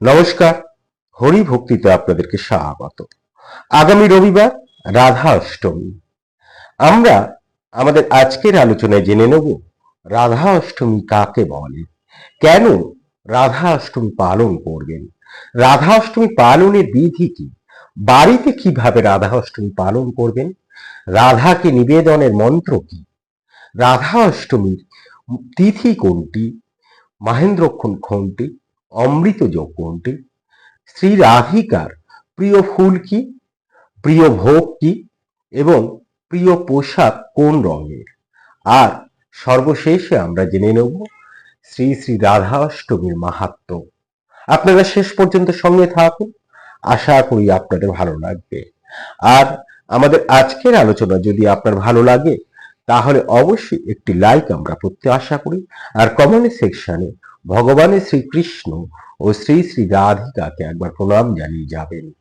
নমস্কার, হরি ভক্তিতে আপনাদেরকে স্বাগত। আগামী রবিবার রাধা অষ্টমী। আমরা আমাদের আজকের আলোচনায় জেনে নেব রাধা অষ্টমী কাকে বলে, কেন রাধা অষ্টমী পালন করবেন, রাধা অষ্টমী পালনের বিধি কি, বাড়িতে কীভাবে রাধা অষ্টমী পালন করবেন, রাধাকে নিবেদনের মন্ত্র কি, রাধা অষ্টমীর তিথি কোনটি, মাহেন্দ্রক্ষণ কোনটি অমৃত যোগ কোনটি? শ্রী রাধিকার, প্রিয় ফুল কি? প্রিয় ভোগ কি? এবং প্রিয় পোশাক কোন রঙের? আর সর্বশেষে আমরা জেনে নেব শ্রী শ্রী রাধা অষ্টমীর মাহাত্ম। আপনারা শেষ পর্যন্ত সঙ্গে থাকুন। আশা করি আপনাদের ভালো লাগবে। আর আমাদের আজকের আলোচনা যদি আপনার ভালো লাগে, তাহলে অবশ্যই একটি লাইক আমরা করতে আশা করি। আর কমেন্ট সেকশনে ভগবানের শ্রীকৃষ্ণ ও শ্রী শ্রী রাধিকাকে একবার প্রণাম জানিয়ে যাবেন।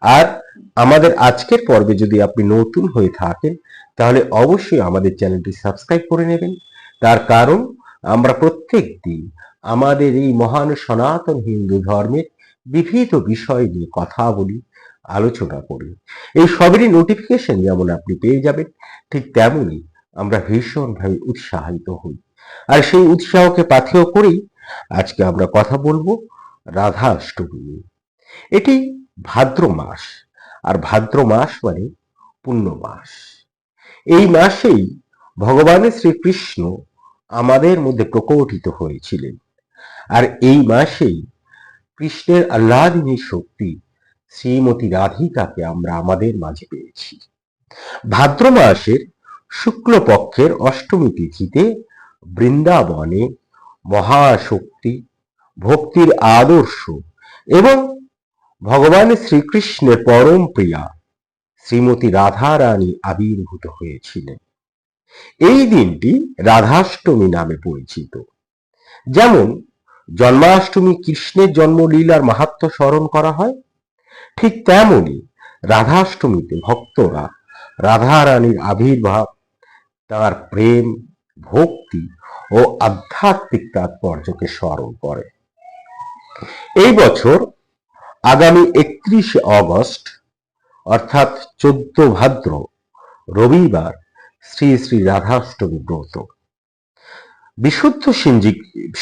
আর আমাদের আজকের পর্বে যদি আপনি নতুন হয়ে থাকেন, তাহলে অবশ্যই আমাদের চ্যানেলটি সাবস্ক্রাইব করে নেবেন। তার কারণ, আমরা প্রত্যেক দিন আমাদের এই মহান সনাতন হিন্দু ধর্মের বিভিন্ন বিষয় নিয়ে কথা বলি, আলোচনা করি। এই সবেরই নোটিফিকেশন যেমন আপনি পেয়ে যাবেন, ঠিক তেমনই আমরা ভীষণভাবে উৎসাহিত হই। আর সেই উৎসাহকে পাথেয় করেই আজকে আমরা কথা বলব রাধা অষ্টমী। এটি ভাদ্র মাস, আর ভাদ্র মাস মানে পুণ্য মাস। এই মাসেই ভগবানের শ্রীকৃষ্ণ আমাদের মধ্যে প্রকটিত হয়েছিলেন। আর এই মাসেই কৃষ্ণের আহ্লাদিনী শক্তি শ্রীমতী রাধিকাকে আমরা আমাদের মাঝে পেয়েছি। ভাদ্র মাসের শুক্লপক্ষের অষ্টমী তিথিতে বৃন্দাবনে মহাশক্তি, ভক্তির আদর্শ এবং ভগবান শ্রীকৃষ্ণের পরম প্রিয়া শ্রীমতী রাধা রানী আবির্ভূত হয়েছিলেন। এই দিনটি রাধাষ্টমী নামে পরিচিত। যেমন জন্মাষ্টমী কৃষ্ণের জন্মলীলার মাহাত্ম স্মরণ করা হয়, ঠিক তেমনি রাধাষ্টমীতে ভক্তরা রাধা রানীর আবির্ভাব, তার প্রেম, ভক্তি ও আধ্যাত্মিক তাৎপর্যকে স্মরণ করে। এই বছর আগামী একত্রিশে অগস্ট, অর্থাৎ চোদ্দ ভাদ্র, রবিবার শ্রী শ্রী রাধাষ্টমী ব্রত। বিশুদ্ধ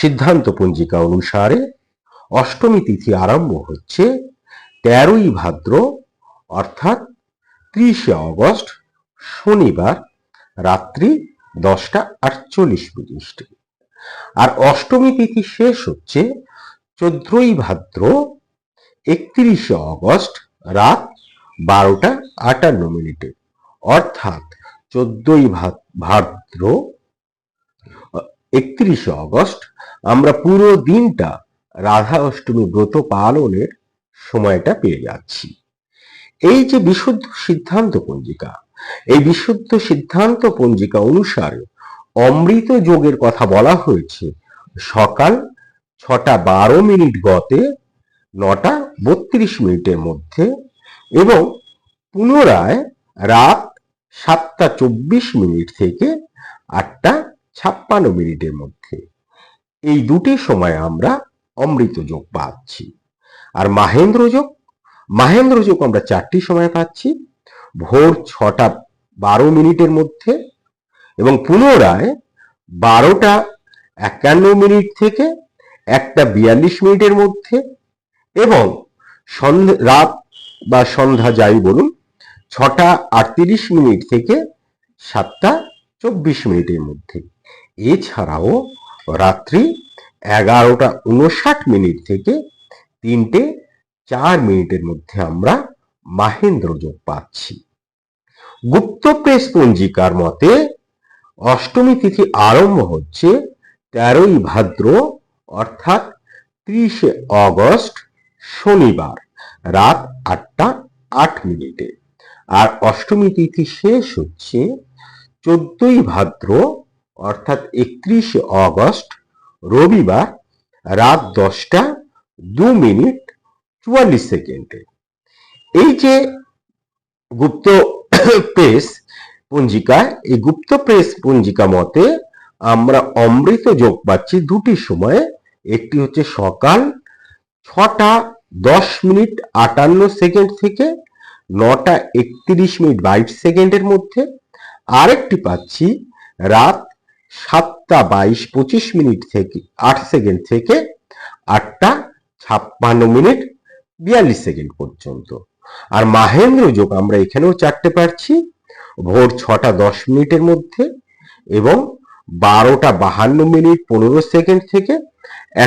সিদ্ধান্ত পঞ্জিকা অনুসারে অষ্টমী তিথি আরম্ভ হচ্ছে তেরোই ভাদ্র, অর্থাৎ ত্রিশে অগস্ট, শনিবার রাত্রি দশটা আটচল্লিশ মিনিটে আর অষ্টমী তিথি শেষ হচ্ছে চোদ্দই ভাদ্র একত্রিশে অগস্ট রাত বারোটা আটান্ন মিনিটে। অর্থাৎ চোদ্দই ভাদ্র একত্রিশে অগস্ট আমরা পুরো দিনটা রাধা অষ্টমী ব্রত পালনের সময়টা পেয়ে যাচ্ছি। এই যে বিশুদ্ধ সিদ্ধান্ত পঞ্জিকা এই বিশুদ্ধ সিদ্ধান্ত পঞ্জিকা অনুসারে অমৃত যোগের কথা বলা হয়েছে। সকাল ছটা বারো মিনিট গতে, নটা বত্রিশ মিনিটের মধ্যে এবং পুনরায় রাত সাতটা চব্বিশ মিনিট থেকে আটটা ছাপ্পান্ন মিনিটের মধ্যে। এই দুটি সময় আমরা অমৃত যোগ পাচ্ছি। আর মাহেন্দ্র যোগ? মাহেন্দ্র যোগ আমরা চারটি সময় পাচ্ছি। ভোর ছটা বারো মিনিটের মধ্যে এবং পুনরায় বারোটা একান্ন মিনিট থেকে একটা বিয়াল্লিশ মিনিটের মধ্যে এবং সন্ধে, রাত বা সন্ধ্যা যাই বলুন, ছটা আটত্রিশ মিনিট থেকে সাতটা চব্বিশ মিনিটের মধ্যে। এছাড়াও রাত্রি এগারোটা উনষাট মিনিট থেকে তিনটে চার মিনিটের মধ্যে আমরা মাহেন্দ্র যোগ পাচ্ছি গুপ্ত প্রেস পঞ্জিকার মতে, অষ্টমী তিথি আরম্ভ হচ্ছে তেরোই ভাদ্র, অর্থাৎ ত্রিশে অগস্ট, শনিবার, রাত আটটা আট মিনিটে। আর অষ্টমী তিথি শেষ হচ্ছে চোদ্দই ভাদ্র, অর্থাৎ একত্রিশে অগস্ট, রবিবার, রাত দশটা দু মিনিট চুয়াল্লিশ সেকেন্ডে। এই যে গুপ্ত প্রেস পঞ্জিকা, এই গুপ্ত প্রেস পঞ্জিকা মতে আমরা অমৃত যোগ পাচ্ছি দুটি সময়ে। একটি হচ্ছে সকাল ছটা দশ মিনিট আটান্ন সেকেন্ড থেকে নটা একত্রিশ মিনিট বাইশ সেকেন্ডের মধ্যে। আরেকটি পাচ্ছি রাত সাতটা বাইশ পঁচিশ মিনিট থেকে আট সেকেন্ড থেকে আটটা ছাপ্পান্ন মিনিট বিয়াল্লিশ সেকেন্ড পর্যন্ত। আর মাহেন্দ্র যোগ, আমরা এখানেও চারটে পাচ্ছি ভোর ছটা দশ মিনিটের মধ্যে এবং বারোটা বাহান্ন মিনিট পনেরো সেকেন্ড থেকে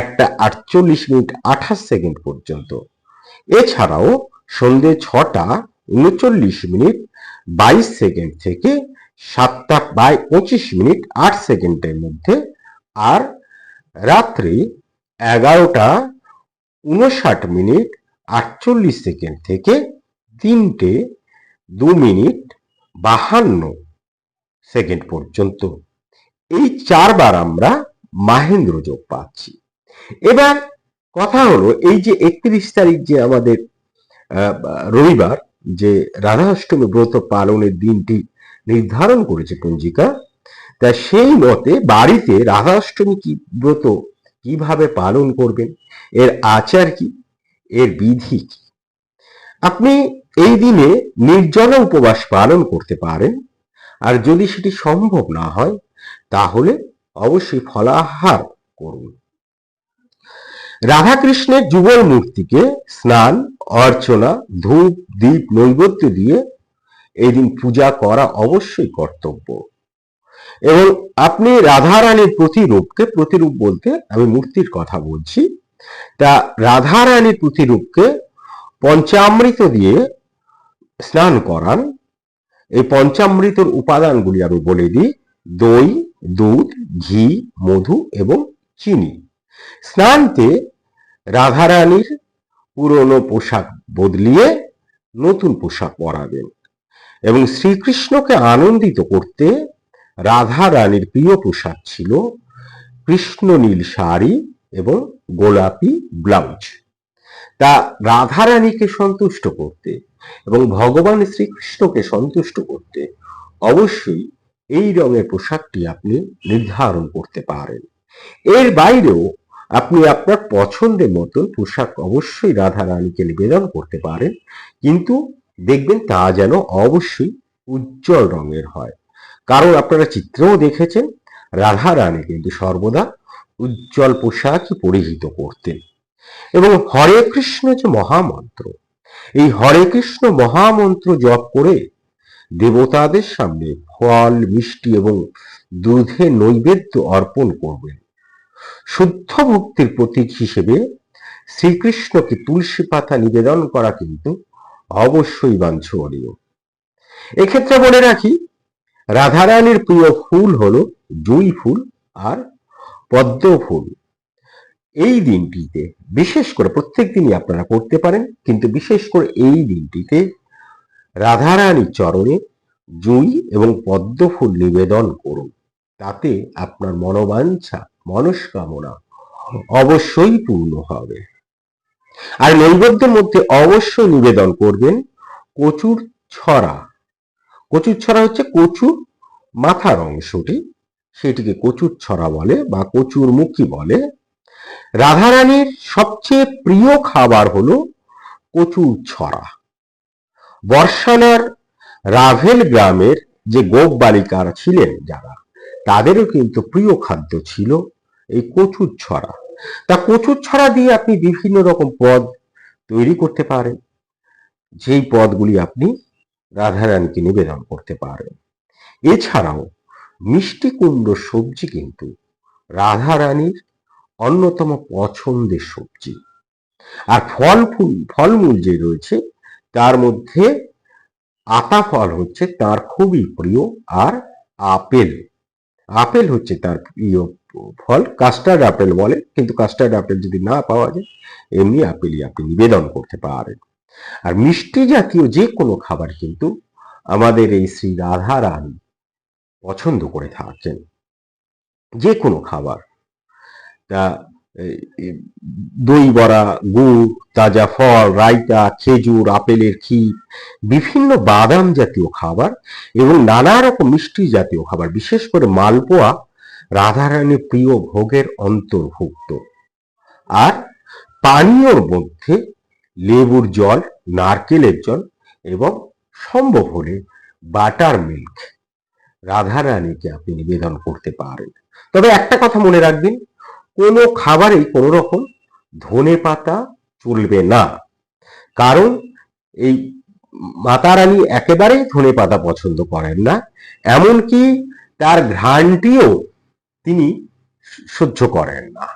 একটা আটচল্লিশ মিনিট আঠাশ সেকেন্ড পর্যন্ত। এছাড়াও সন্ধে ছটা উনচল্লিশ মিনিট বাইশ সেকেন্ড থেকে সাতটা বাই পঁচিশ মিনিট আট সেকেন্ডের মধ্যে আর রাত্রি এগারোটা উনষাট মিনিট আটচল্লিশ সেকেন্ড থেকে তিনটে দু মিনিট বাহান্ন সেকেন্ড পর্যন্ত। এই চারবার আমরা মাহেন্দ্র যোগ পাচ্ছি। এবার কথা হলো এই যে একত্রিশ তারিখ যে আমাদের রবিবার যে রাধা অষ্টমী ব্রত পালনের দিনটি নির্ধারণ করেছে পঞ্জিকা, তা সেই মতে বাড়িতে রাধা অষ্টমী কি ব্রত কীভাবে পালন করবেন, এর আচার কি এর বিধি কি? আপনি এই দিনে নির্জলা উপবাস পালন করতে পারেন। আর যদি সেটি সম্ভব না হয়, তাহলে অবশ্যই ফলাহার করুন। রাধাকৃষ্ণের যুগল মূর্তিকে স্নান, অর্চনা, ধূপ, দীপ, নৈবেদ্য দিয়ে এই দিন পূজা করা অবশ্যই কর্তব্য। এবং আপনি রাধারানীর প্রতিরূপকে প্রতিরূপ বলতে আমি মূর্তির কথা বলছি। তা রাধারানীর প্রতিরূপকে পঞ্চামৃত দিয়ে স্নান করান। এই পঞ্চামৃতর উপাদানগুলি আমি বলে দিই। দই, দুধ, ঘি, মধু এবং চিনি। স্নানতে রাধারানীর পুরনো পোশাক বদলিয়ে নতুন পোশাক পরাবেন এবং শ্রীকৃষ্ণকে আনন্দিত করতে রাধা রানীর প্রিয় পোশাক ছিল কৃষ্ণ নীল শাড়ি এবং গোলাপি ব্লাউজ। তা রাধা রানীকে সন্তুষ্ট করতে এবং ভগবান শ্রীকৃষ্ণকে সন্তুষ্ট করতে অবশ্যই এই রঙের পোশাকটি আপনি নির্ধারণ করতে পারেন। এর বাইরেও আপনি আপনার পছন্দের মতন পোশাক অবশ্যই রাধা রানীকে নিবেদন করতে পারেন, কিন্তু দেখবেন তা যেন অবশ্যই উজ্জ্বল রঙের হয়। কারণ আপনারা চিত্রেও দেখেছেন রাধা রানী কিন্তু সর্বদা উজ্জ্বল পোশাকই পরিহিত করতেন। এবং হরে কৃষ্ণ যে মহামন্ত্র, এই হরে কৃষ্ণ মহামন্ত্র জপ করে দেবতাদের সামনে ফল, মিষ্টি এবং দুধে নৈবেদ্য অর্পণ করবেন। শুদ্ধ ভক্তির প্রতীক হিসেবে শ্রীকৃষ্ণকে তুলসী পাতা নিবেদন করা কিন্তু অবশ্যই বাঞ্ছনীয়। এক্ষেত্রে বলে রাখি, রাধারানীর প্রিয় ফুল হল জুই ফুল আর পদ্ম ফুল। এই দিনটিতে বিশেষ করে প্রত্যেক দিনই আপনারা করতে পারেন, কিন্তু বিশেষ করে এই দিনটিতে রাধারানীর চরণে জুই এবং পদ্ম ফুল নিবেদন করুন। তাতে আপনার মনোবাঞ্ছা, মনস্কামনা অবশ্যই পূর্ণ হবে। আর নৈবেদ্যের মধ্যে অবশ্যই নিবেদন করবেন কচুর ছড়া। কচুর ছড়া হচ্ছে কচুর মাথার অংশটি। সেটিকে কচুর ছড়া বলে বা কচুর মুখী বলে। রাধারানীর সবচেয়ে প্রিয় খাবার হলো কচুর ছড়া। বর্ষানার রাভেল গ্রামের যে গোপ বালিকারা ছিলেন যারা, তাদেরও কিন্তু প্রিয় খাদ্য ছিল এই কচুর ছড়া। তা কচুর ছড়া দিয়ে আপনি বিভিন্ন রকম পদ তৈরি করতে পারেন। যেই পদগুলি আপনি রাধারানীকে নিবেদন করতে পারেন। এছাড়াও মিষ্টি কুমড়ো সবজি কিন্তু রাধারানীর অন্যতম পছন্দের সবজি। আর ফল ফুল, ফলমূল যে রয়েছে, তার মধ্যে আতা ফল হচ্ছে তার খুবই প্রিয় আর আপেল। আপেল হচ্ছে তার প্রিয় ফল কাস্টার্ড আপেল বলে, কিন্তু কাস্টার্ড আপেল যদি না পাওয়া যায়, এমনি আপেলই আপনি নিবেদন করতে পারেন। আর মিষ্টি জাতীয় যে কোনো খাবার কিন্তু আমাদের এই শ্রী রাধা রানী পছন্দ করে থাকেন। যে কোনো খাবার। তা দই বড়া, গুড়, তাজা ফল, রায়তা, খেজুর, আপেলের ক্ষীর, বিভিন্ন বাদাম জাতীয় খাবার এবং নানা রকম মিষ্টি জাতীয় খাবার, বিশেষ করে মালপোয়া রাধারানীর প্রিয় ভোগের অন্তর্ভুক্ত। আর পানীয়র মধ্যে লেবুর জল, নারকেলের জল এবং সম্ভব হলে বাটার মিল্ক। রাধারানীকে আপনি নিবেদন করতে পারেন। তবে একটা কথা মনে রাখবেন, কোনো খাবারেই কোনো রকম ধনে পাতা চলবে না। কারণ এই মাতা রানী একেবারেই ধনে পাতা পছন্দ করেন না, এমনকি তার ঘ্রাণটিও তিনি সহ্য করেন না।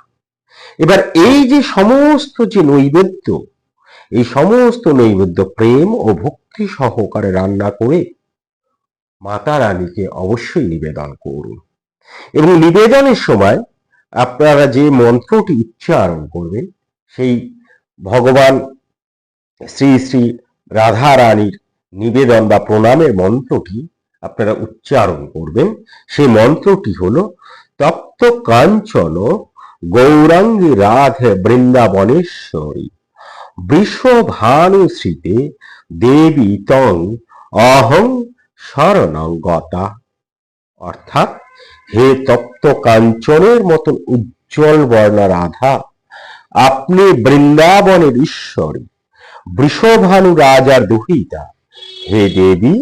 এবার এই যে সমস্ত যে নৈবেদ্য, এই সমস্ত নৈবেদ্য প্রেম ও ভক্তি সহকারে রান্না করে মাতা রানীকে অবশ্যই নিবেদন করুন। এবং নিবেদনের সময় আপনারা যে মন্ত্রটি উচ্চারণ করবেন, সেই ভগবান শ্রী শ্রী রাধা রানীর নিবেদন বা প্রণামের মন্ত্রটি আপনারা উচ্চারণ করবেন। সেই মন্ত্রটি হল, তপ্ত কাঞ্চন গৌরাঙ্গী রাধে বৃন্দাবনেশ্বরী বৃষভানুশ্রীতে দেবী তং অহং শরণং গতা অর্থাৎ হে তপ্ত কাঞ্চনের মতন উজ্জ্বল বর্ণ রাধা আপনি বৃন্দাবনের ঈশ্বরী, বৃষভানু রাজার দুহিতা। হে দেবী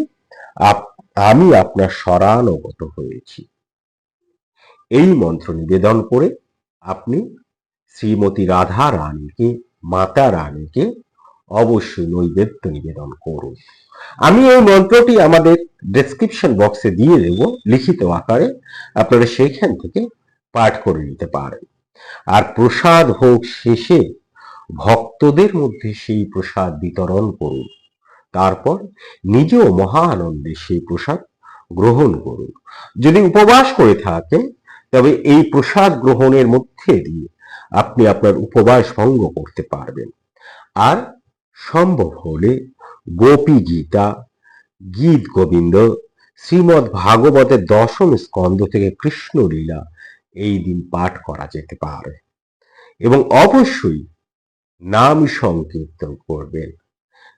আমি আপনার শরণাগত হয়েছি। এই মন্ত্র নিবেদন করে আপনি শ্রীমতী রাধা রানীকে মাতা রানীকে অবশ্যই নৈবেদ্য নিবেদন করুন। আমি এই মন্ত্রটি আমাদের ডেসক্রিপশন বক্সে দিয়ে দেব, লিখিত আকারে। আপনারা সেইখান থেকে পাঠ করে নিতে পারেন। আর প্রসাদ ভোগ শেষে ভক্তদের মধ্যে সেই প্রসাদ বিতরণ করুন। তারপর নিজেও মহা আনন্দে সেই প্রসাদ গ্রহণ করুন। যদি উপবাস করে থাকেন, তবে এই প্রসাদ গ্রহণের মধ্যে দিয়ে আপনি আপনার উপবাস ভঙ্গ করতে পারবেন। আর সম্ভব হলে গোপী গীতা গীত গোবিন্দ শ্রীমৎ ভাগবতের দশম স্কন্ধ থেকে কৃষ্ণ লীলা এই দিন পাঠ করা যেতে পারে। এবং অবশ্যই নাম সংকীর্তন করবেন।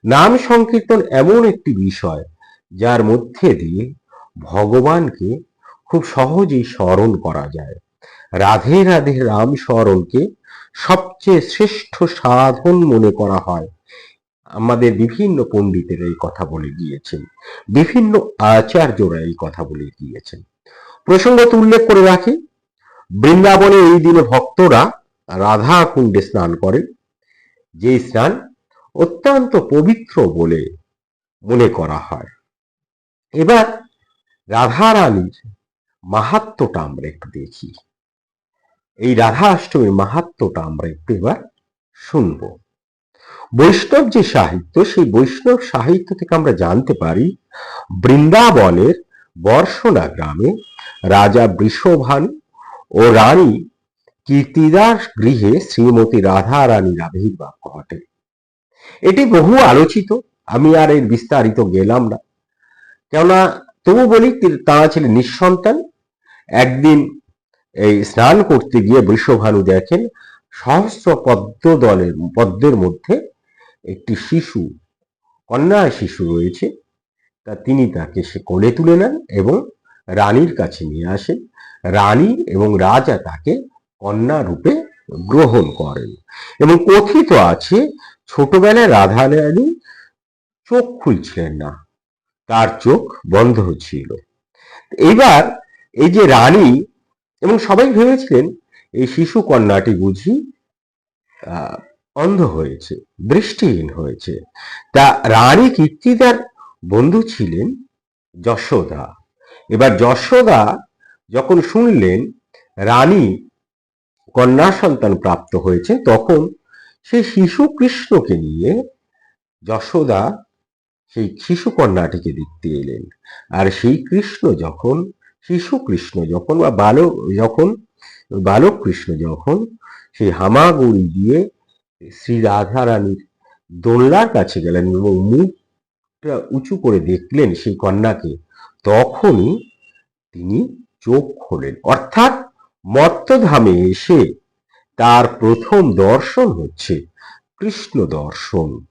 নাম সংকীর্তন এমন একটি বিষয় যার মধ্যে দিয়ে ভগবানকে খুব সহজেই স্মরণ করা যায়। রাধে রাধে রাম স্মরণকে সবচেয়ে শ্রেষ্ঠ সাধন মনে করা হয়। আমাদের বিভিন্ন পণ্ডিতেরা এই কথা বলে গিয়েছেন, বিভিন্ন আচার্যরা এই কথা বলে গিয়েছেন। প্রসঙ্গত উল্লেখ করে রাখি, বৃন্দাবনে এই দিনে ভক্তরা রাধা কুণ্ডে স্নান করেন যে স্নান অত্যন্ত পবিত্র বলে মনে করা হয়। এবার রাধা রানীর মাহাত্মটা আমরা একটু দেখি। এই রাধা অষ্টমীর মাহাত্মটা আমরা একটু এবার শুনব। বৈষ্ণব যে সাহিত্য, সেই বৈষ্ণব সাহিত্য থেকে আমরা জানতে পারি, বৃন্দাবনের বর্ষণা গ্রামে রাজা বৃষভানু ও রানী কীর্তিদাস গৃহে শ্রীমতী রাধা রানীর আবির্ভাব ঘটে। এটি বহু আলোচিত, আমি আর এর বিস্তারিত গেলাম না। কেননা তবু বলি, তারা ছিলেন নিঃসন্তান। একদিন এই স্নান করতে গিয়ে বৃষভানু দেখেন সহস্র পদ্ম দলের পদ্মের মধ্যে একটি শিশু কন্যা শিশু রয়েছে, তা তিনি তাকে সে কোলে তুলে নেন এবং রানীর কাছে নিয়ে আসেন। রানী এবং রাজা তাকে কন্যা রূপে গ্রহণ করেন এবং কথিত আছে, ছোটবেলায় রাধা রানী চোখ খুলছিলেন না, তার চোখ বন্ধ ছিল। এবার এই যে রানী এবং সবাই ভেবেছিলেন, এই শিশু কন্যাটি বুঝি অন্ধ হয়েছে, দৃষ্টিহীন হয়েছে। তা রানী কীর্তিদার বন্ধু ছিলেন যশোদা। এবার যশোদা যখন শুনলেন রানী কন্যা সন্তান প্রাপ্ত হয়েছে, তখন সেই শিশু কৃষ্ণকে নিয়ে যশোদা সেই শিশু কন্যাটিকে দেখতে এলেন। আর সেই কৃষ্ণ যখন, শিশু কৃষ্ণ যখন বা বালক, যখন, বালক কৃষ্ণ যখন সেই হামাগুড়ি দিয়ে শ্রী রাধা রানীর দোলনার কাছে গেলেন এবং মুখটা উঁচু করে দেখলেন সেই কন্যাকে। তখনই তিনি চোখ খোলেন। অর্থাৎ মর্তধামে এসে তার প্রথম দর্শন হচ্ছে কৃষ্ণ দর্শন।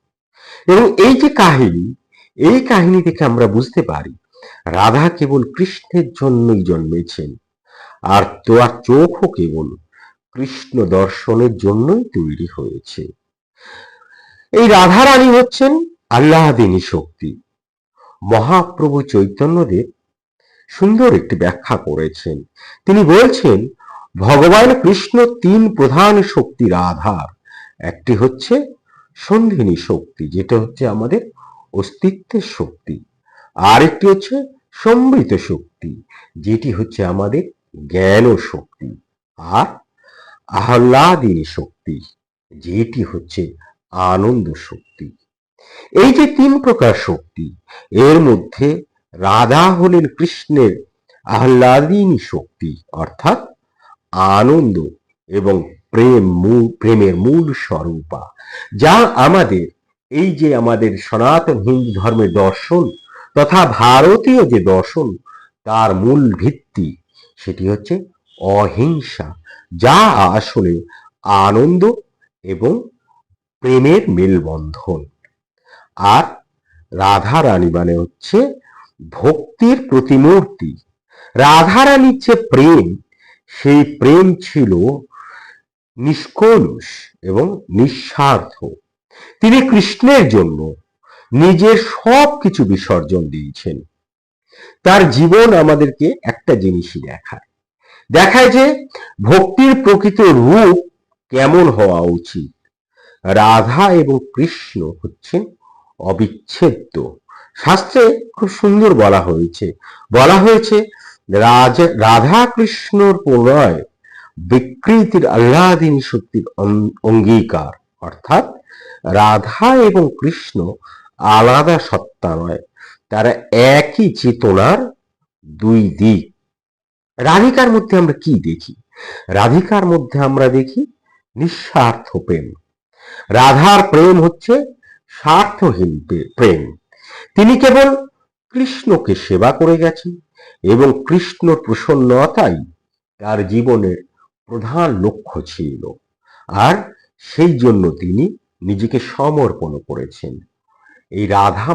এবং এই যে কাহিনী, এই কাহিনী থেকে আমরা বুঝতে পারি, রাধা কেবল কৃষ্ণের জন্যই জন্মেছেন, আর তোমার চোখও কেবল কৃষ্ণ দর্শনের জন্যই তৈরি হয়েছে। এই রাধারানী হচ্ছেন আল্লাহদিনী শক্তি। মহাপ্রভু চৈতন্যদেব সুন্দর একটি ব্যাখ্যা করেছেন। তিনি বলছেন, ভগবান কৃষ্ণ তিন প্রধান শক্তির আধার একটি হচ্ছে সন্ধিনী শক্তি, যেটা হচ্ছে আমাদের অস্তিত্বের শক্তি। আর একটি হচ্ছে সমৃত শক্তি, যেটি হচ্ছে আমাদের জ্ঞান শক্তি। আর আহ্লাদিনী শক্তি, যেটি হচ্ছে আনন্দ শক্তি এই যে তিন প্রকার শক্তি, এর মধ্যে রাধা হলেন কৃষ্ণের আহ্লাদিনী শক্তি, অর্থাৎ আনন্দ এবং প্রেম মূল, প্রেমের মূল স্বরূপা, যা আমাদের, এই যে আমাদের সনাতন হিন্দু ধর্মের দর্শন তথা ভারতীয় যে দর্শন, তার মূল ভিত্তি, সেটি হচ্ছে অহিংসা, যা আসলে আনন্দ এবং প্রেমের মেলবন্ধন। আর রাধা রানী মানে হচ্ছে ভক্তির প্রতিমূর্তি। রাধা রানীর যে প্রেম, সেই প্রেম ছিল নিষ্কলুষ এবং নিঃস্বার্থ। তিনি কৃষ্ণের জন্য নিজের সব কিছু বিসর্জন দিয়েছেন। তার জীবন আমাদেরকে একটা জিনিসই দেখায়। দেখায় যে ভক্তির প্রকৃত রূপ কেমন হওয়া উচিত? রাধা এবং কৃষ্ণ হচ্ছেন অবিচ্ছেদ্য। শাস্ত্রে খুব সুন্দর বলা হয়েছে। বলা হয়েছে রাধা কৃষ্ণর প্রণয় বিকৃতির আহ্লাদিনী শক্তির অঙ্গীকার। অর্থাৎ রাধা এবং কৃষ্ণ আলাদা সত্তা নয়, তারা একই চেতনার দুই দিক। রাধিকার মধ্যে আমরা কি দেখি? রাধিকার মধ্যে আমরা দেখি নিঃস্বার্থ প্রেম। রাধার প্রেম হচ্ছে স্বার্থহীন প্রেম। তিনি কেবল কৃষ্ণকে সেবা করে গেছেন এবং কৃষ্ণ প্রসন্নতাই তার জীবনের প্রধান লক্ষ্য ছিল। আর সেই জন্য তিনি নিজেকে সমর্পণ করেছেন। এই রাধা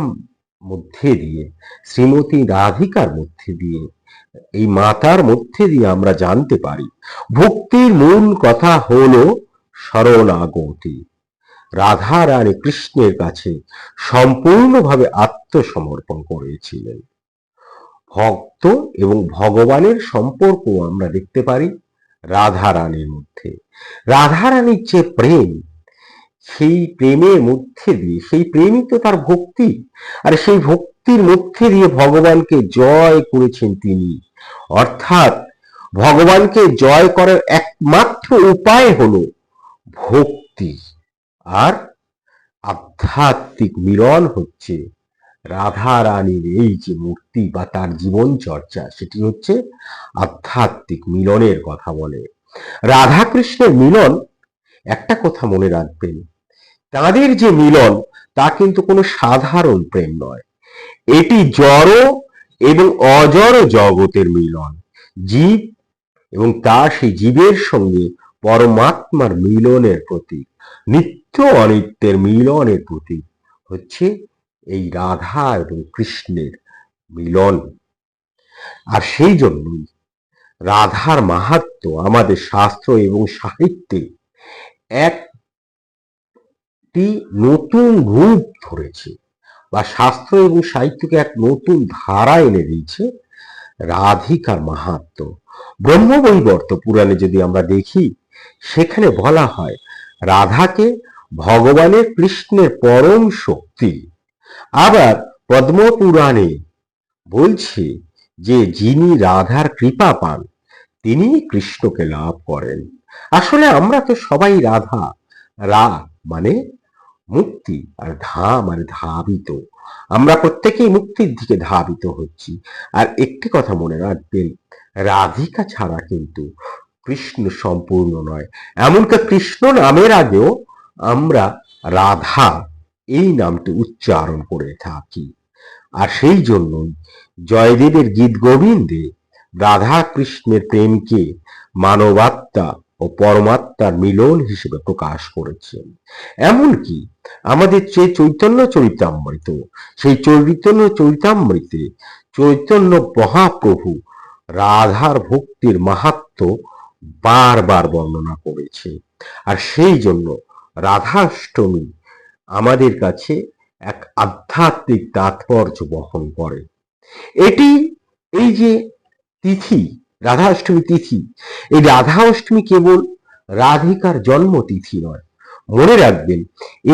মধ্যে দিয়ে, শ্রীমতী রাধিকার মধ্যে দিয়ে এই মাতার মধ্যে দিয়ে আমরা জানতে পারি, ভক্তির মূল কথা হলো শরণাগতি। রাধা রানী কৃষ্ণের কাছে সম্পূর্ণভাবে আত্মসমর্পণ করেছিলেন। ভক্ত এবং ভগবানের সম্পর্ক আমরা দেখতে পারি রাধা রানীর মধ্যে। রাধা রানীর যে প্রেম, সেই প্রেমের মধ্যে দিয়ে, সেই প্রেমই তো তার ভক্তি। আর সেই ভক্তির মধ্যে দিয়ে ভগবানকে জয় করেছেন তিনি। অর্থাৎ ভগবানকে জয় করার একমাত্র উপায় হলো ভক্তি। আর আধ্যাত্মিক মিলন হচ্ছে রাধা রানীর এই যে মূর্তি বা তার জীবন চর্চা, সেটি হচ্ছে আধ্যাত্মিক মিলনের কথা বলে। রাধা কৃষ্ণের মিলন, একটা কথা মনে রাখবেন, তাদের যে মিলন, তা কিন্তু কোনো সাধারণ প্রেম নয়। এটি জড় এবং অজর জগতের মিলন। জীব এবং তার সেই জীবের সঙ্গে পরমাত্মার মিলনের প্রতীক। নিত্য অনিত্যের মিলনের প্রতীক হচ্ছে এই রাধা এবং কৃষ্ণের মিলন। আর সেই জন্যই রাধার মাহাত্ম আমাদের শাস্ত্র এবং সাহিত্যে একটি নতুন রূপ ধরেছে। বা শাস্ত্র এবং সাহিত্যকে এক নতুন ধারা এনে দিয়েছে রাধিকার মাহাত্ম। ব্রহ্মবৈবর্ত পুরাণে যদি আমরা দেখি, সেখানে বলা হয়, রাধাকে ভগবানের কৃষ্ণের পরম শক্তি। আবার পদ্মপুরাণে বলছে যে, যিনি রাধার কৃপা পান তিনি কৃষ্ণকে লাভ করেন। আসলে আমরা তো সবাই রাধা, রা মানে মুক্তি আর ধাম আর ধাবিত। আমরা প্রত্যেকেই মুক্তির দিকে ধাবিত হচ্ছি। আর একটি কথা মনে রাখবেন, রাধিকা ছাড়া কিন্তু কৃষ্ণ সম্পূর্ণ নয়। এমনকি কৃষ্ণ নামের আগেও আমরা রাধা এই নামটি উচ্চারণ করে থাকি। আর সেই জন্যই জয়দেবের গীত গোবিন্দে রাধা কৃষ্ণের প্রেমকে মানবাত্মা ও পরমাত্মার মিলন হিসেবে প্রকাশ করেছেন। এমনকি আমাদের যে চৈতন্য চরিতামৃত, সেই চৈতন্য চরিতামৃতে চৈতন্য মহাপ্রভু রাধার ভক্তির মাহাত্ম বারবার বর্ণনা করেছে। আর সেই জন্য রাধাষ্টমী আমাদের কাছে এক আধ্যাত্মিক তাৎপর্য বহন করে। এটি এই যে তিথি রাধাষ্টমী তিথি। এই রাধা অষ্টমী কেবল রাধিকার জন্ম তিথি নয়। মনে রাখবেন,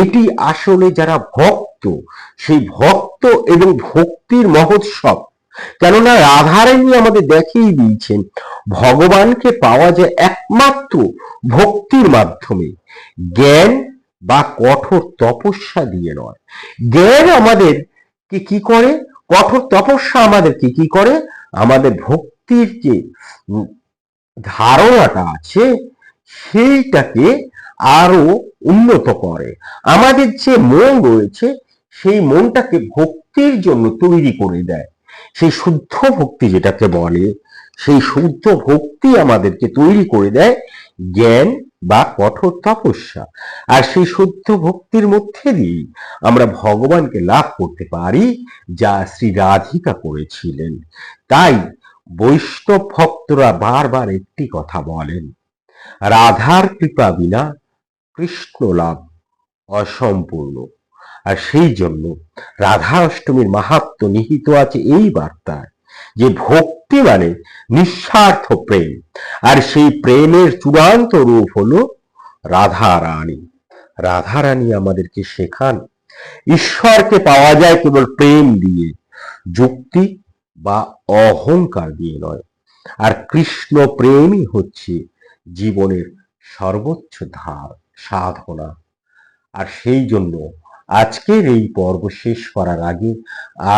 এটি আসলে যারা ভক্ত, সেই ভক্ত এবং ভক্তির মহোৎসব। কেননা রাধারানী আমাদের দেখিয়ে দিয়েছেন, ভগবানকে পাওয়া যায় একমাত্র ভক্তির মাধ্যমে। জ্ঞান বা কঠোর তপস্যা দিয়ে নয়। জ্ঞান আমাদের কি কি করে? কঠোর তপস্যা আমাদেরকে কি করে? আমাদের ভক্তির যে ধারণাটা আছে, সেইটাকে আরও উন্নত করে। আমাদের যে মন রয়েছে, সেই মনটাকে ভক্তির জন্য তৈরি করে দেয়। সেই শুদ্ধ ভক্তি যেটাকে বলে, সেই শুদ্ধ ভক্তি আমাদেরকে তৈরি করে দেয় জ্ঞান বা কঠোর তপস্যা। আর সেই শুদ্ধ ভক্তির মধ্যে দিয়ে আমরা ভগবানকে লাভ করতে পারি, যা শ্রী রাধিকা করেছিলেন। তাই বৈষ্ণব ভক্তরা বারবার একটি কথা বলেন, রাধার কৃপা বিনা কৃষ্ণ লাভ অসম্পূর্ণ। আর সেই জন্য রাধা অষ্টমীর মাহাত্ম নিহিত আছে এই বার্তায় যে ভক্তি মানে নিঃস্বার্থ প্রেম। আর সেই প্রেমের চূড়ান্ত রূপ হলো রাধা রানী রাধা রানী আমাদেরকে শেখান, ঈশ্বরকে পাওয়া যায় কেবল প্রেম দিয়ে, যুক্তি বা অহংকার দিয়ে নয়। আর কৃষ্ণ প্রেমই হচ্ছে জীবনের সর্বোচ্চ ধার, সাধনা। আর সেই জন্য আজকের এই পর্ব শেষ করার আগে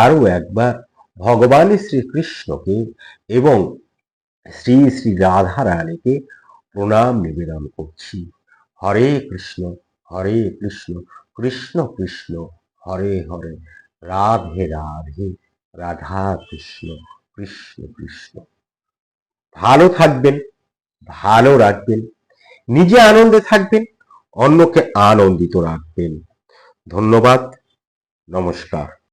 আরও একবার ভগবান শ্রীকৃষ্ণকে এবং শ্রী শ্রী রাধা রানীকে প্রণাম নিবেদন করছি। হরে কৃষ্ণ হরে কৃষ্ণ কৃষ্ণ কৃষ্ণ, হরে হরে, রাধে রাধে। রাধা কৃষ্ণ কৃষ্ণ কৃষ্ণ। ভালো থাকবেন, ভালো রাখবেন, নিজে আনন্দে থাকবেন, অন্যকে আনন্দিত রাখবেন। ধন্যবাদ, নমস্কার।